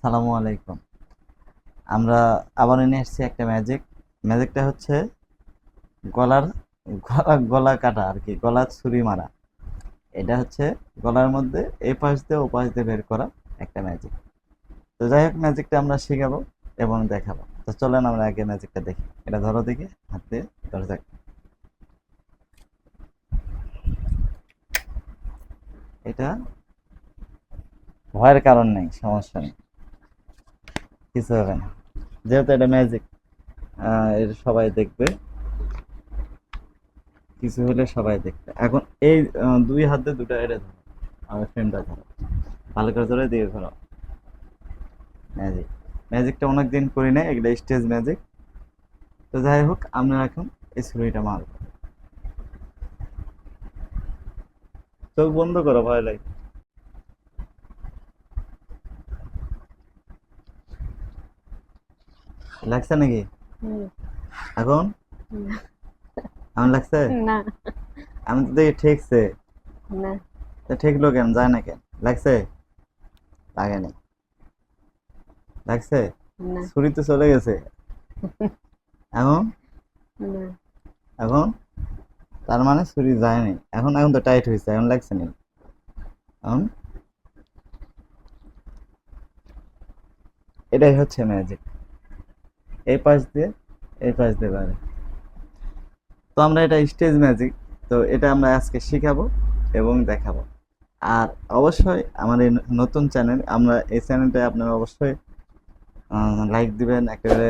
সালামু আলাইকুম। আমরা আবার এনে এসেছি একটা ম্যাজিক ম্যাজিকটা হচ্ছে গলার গলা গলা কাটা আর কি, গলা ছুরি মারা। এটা হচ্ছে গলার মধ্যে এই পাশ দিয়ে ও পাশ দিয়ে বের করা একটা ম্যাজিক তো যাই হোক ম্যাজিকটা আমরা শেখাবো এবং দেখাবো। তো চলেন আমরা আগে ম্যাজিকটা দেখি। এটা ধরো দেখি, হাত দিয়ে ধরে যাক এটা ভয়ের কারণ নেই, সমস্যা নেই। কিছু হবে না। যেহেতু এটা ম্যাজিক এর সবাই দেখবে। কিছু হলে সবাই দেখবে। এখন এই দুই হাত দুটো এটা ধরো, আমার ফ্রেমটা ধরো। ভালো করে ধরে দিয়ে ধরো। ম্যাজিক ম্যাজিকটা অনেক দিন করি না এগুলো স্টেজ ম্যাজিক তো যাই হোক, আমরা এখন এই ছুরিটা মারব। চোখ বন্ধ করো, ভয় লাগে। লাগছে নাকি? এখন আমার লাগছে? না। আমি তো দেখি ঠিকছে। না। তো ঠিকলো কেন? যায় না কেন? লাগছে? লাগেনি। লাগছে? ছুরি তো চলে গেছে। এখন এখন তার মানে ছুরি যায়নি। এখন এখন তো টাইট হয়েছে এখন লাগছে না? এখন এটাই হচ্ছে ম্যাজিক এই পাশ দিয়ে এই পাশ দিয়ে বাইরে। তো আমরা এটা স্টেজ ম্যাজিক তো এটা আমরা আজকে শিখাবো এবং দেখাবো। আর অবশ্যই আমার এই নতুন চ্যানেল আমরা এই চ্যানেলটা আপনারা অবশ্যই লাইক দিবেন, একেবারে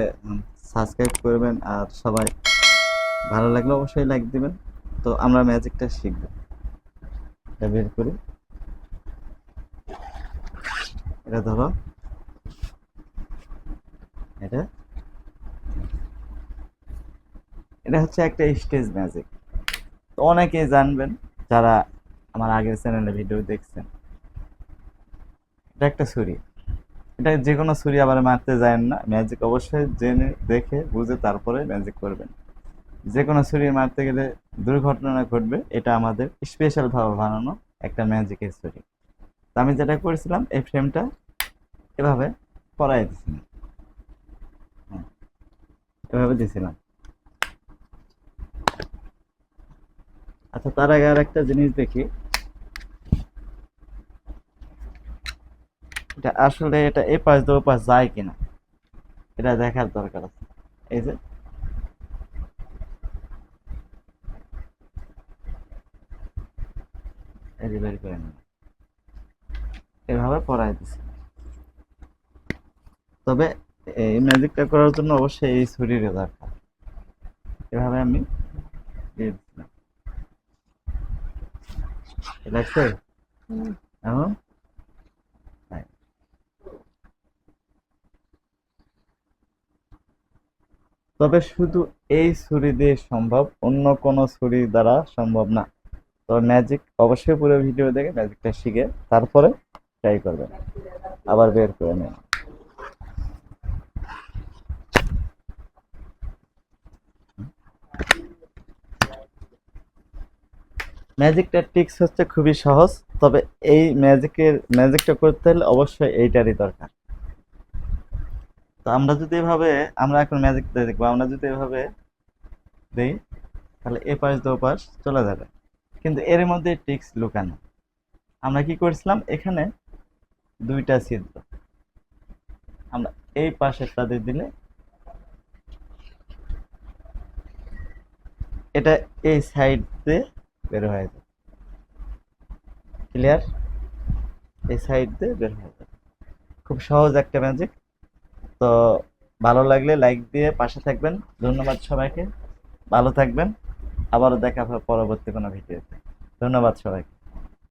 সাবস্ক্রাইব করবেন, আর সবাই ভালো লাগলে অবশ্যই লাইক দিবেন। তো আমরা ম্যাজিকটা শিখব। এটা বের করি। এটা ধরো। এটা এটা হচ্ছে একটা স্টেজ ম্যাজিক। তো অনেকেই জানবেন যারা আমার আগের চ্যানেলে ভিডিও দেখছেন। এটা একটা ছুরি। এটা যে কোনো ছুরি আবার মারতে যায় না। ম্যাজিক অবশ্যই জেনে দেখে বুঝে তারপরে ম্যাজিক করবেন। যে কোনো ছুরি মারতে গেলে দুর্ঘটনা ঘটবে এটা আমাদের স্পেশাল ভাবে বানানো একটা ম্যাজিকের ছুরি। তো আমি যেটা করেছিলাম এই ফ্রেমটা এভাবে পরাই দিছিলাম হ্যাঁ, এভাবে দিছিলাম আচ্ছা তার আগে আর একটা জিনিস দেখি। এটা আসলে এটা এ পাশ দিয়ে ও পাশ যায় কিনা, এটা দেখার দরকার আছে। এই যে। এভাবে পড়াই দিছি। তবে এই ম্যাজিকটা করার জন্য অবশ্যই এই ছুরির দরকার এভাবে আমি দিয়ে লাগছে এখন নাই। তবে শুধু এই ছুরি দিয়ে সম্ভব অন্য কোনো ছুরি দ্বারা সম্ভব না। তো ম্যাজিক অবশ্যই পুরো ভিডিও দেখে ম্যাজিকটা শিখে তারপরে ট্রাই করবেন। আবার বের করে নেন। ম্যাজিকটার ট্রিক্স হচ্ছে খুবই সহজ, তবে এই ম্যাজিকের ম্যাজিকটা করতে হলে অবশ্যই এইটারই দরকার। তো আমরা যদি এভাবে, আমরা এখন ম্যাজিক দেখব, আমরা যদি এভাবে দিই, তাহলে এ পাশ দো পাশ চলে যাবে। কিন্তু এর মধ্যে ট্রিক্স লুকানো। আমরা কি করেছিলাম? এখানে দুইটা ছিদ্র আমরা এই পাশেরটা তাদের দিলে, এটা এই সাইড দিয়ে বের হয়ে যাবে ক্লিয়ার এই সাইড দিয়ে বের হয়ে যাবে খুব সহজ একটা ম্যাজিক তো ভালো লাগলে লাইক দিয়ে পাশে থাকবেন। ধন্যবাদ সবাইকে। ভালো থাকবেন। আবারও দেখা হবে পরবর্তী কোনো ভিডিওতে। ধন্যবাদ সবাইকে।